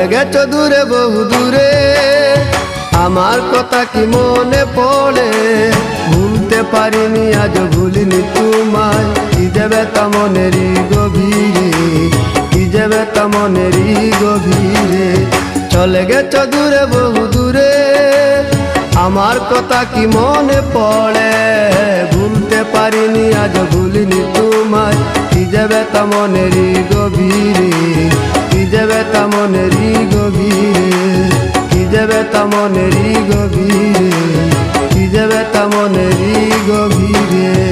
চলে গেছো দূরে, বহু দূরে? আমার কথা কি মনে পড়ে? ভুলতে পারিনি, আজ ভুলিনি তোমায়। কি যাবে তা মনেরই গভীরে, কি যাবে তা গভীরে। চলে গেছো দূরে, বহু দূরে? আমার কথা কি মনে পড়ে? ভুলতে পারিনি, আজ ভুলিনি তোমায়। কি যাবে তা গভীরে। কি যাবে তা মনেরই গভীরে? কি যাবে তামনেরি গভীরে? কি যাবে তামনেরি গভীরে?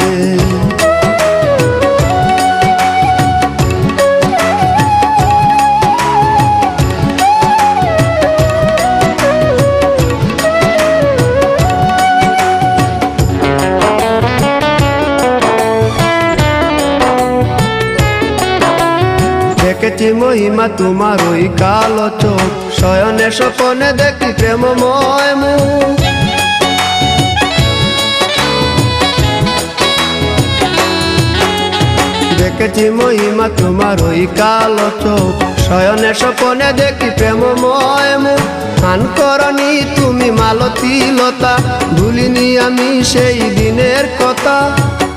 দেখেছি মহিমা তোমার ওই কালো চোখ। শয়নে স্বপনে দেখি প্রেমময় মুখ। দেখেছি মহিমা তোমার ওই কালো চোখ। শয়নে স্বপনে দেখি প্রেমময় মুখ। খান করনি তুমি মালতী লতা ভুলিনি আমি সেই দিনের কথা।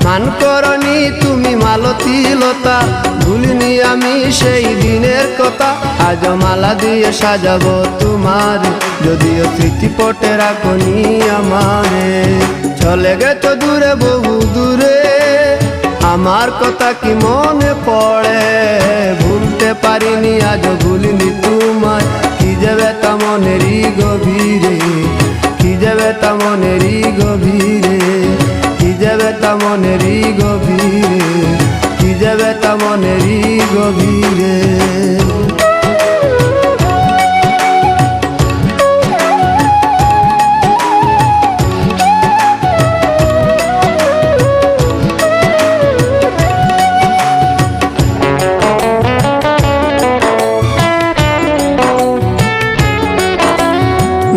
মান করনি তুমি মালতী লতা ভুলিনি আমি সেই দিনের কথা। আজ মালা দিয়ে সাজাবো তোমার, যদিও স্মৃতি পটে রাখনি আমারে। চলে গেছো দূরে, বহু দূরে, আমার কথা কি মনে পড়ে? ভুলতে পারিনি আজ ভুলিনি তোমায়, কি যাবে তা মনেরই গভীরে। তা মনেরই গভীরে কি যাবে তা মনেরই গভীরে কি যাবে তা মনেরই গভীরে।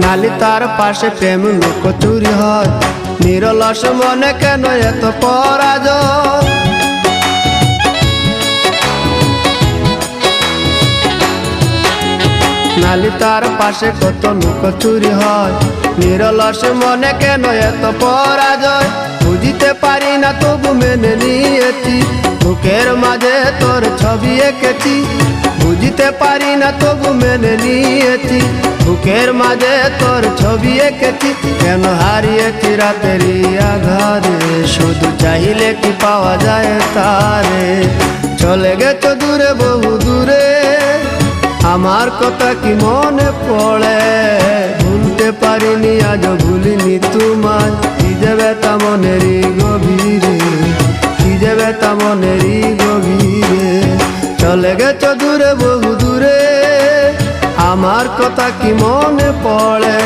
নালি তার পাশে প্রেম লুকোচুরি হয়। নিরলস মনে কেন এত পরাজয়? নালি তার পাশে কত লুকোচুরি হয়। নিরলস মনে কেন এত পরাজয়? বুঝিতে পারি না তবু মেনে নিয়েছি। বুকের মাঝে তোর ছবি এঁকেছি। বুঝিতে পারি না তবু মেনে নিয়েছি। বুকের মাঝে তোর ছবি এঁকেছি, কেন হারিয়েছি রাতেরই আঘারে শুধু চাইলে কি পাওয়া যায় তারে? চলে গেছো দূরে, বহু দূরে। আমার কথা কি মনে পড়ে? ভুলতে পারিনি আজ ভুলিনি তোমায়। কি যাবে তা মনেরই গভীরে, কি যাবে তা মনেরই কথা কি মনে পড়ে?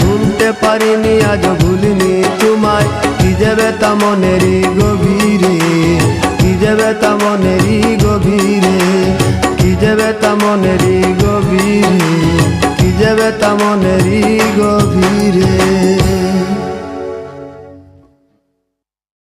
ভুলতে পারিনি, আজ ভুলিনি তোমায়। কি যাবে তা মনেরই গভীরে, কি যাবে তা মনেরই গভীরে, কি যাবে তা মনেরই গভীরে, কি যাবে তা মনেরই গভীরে।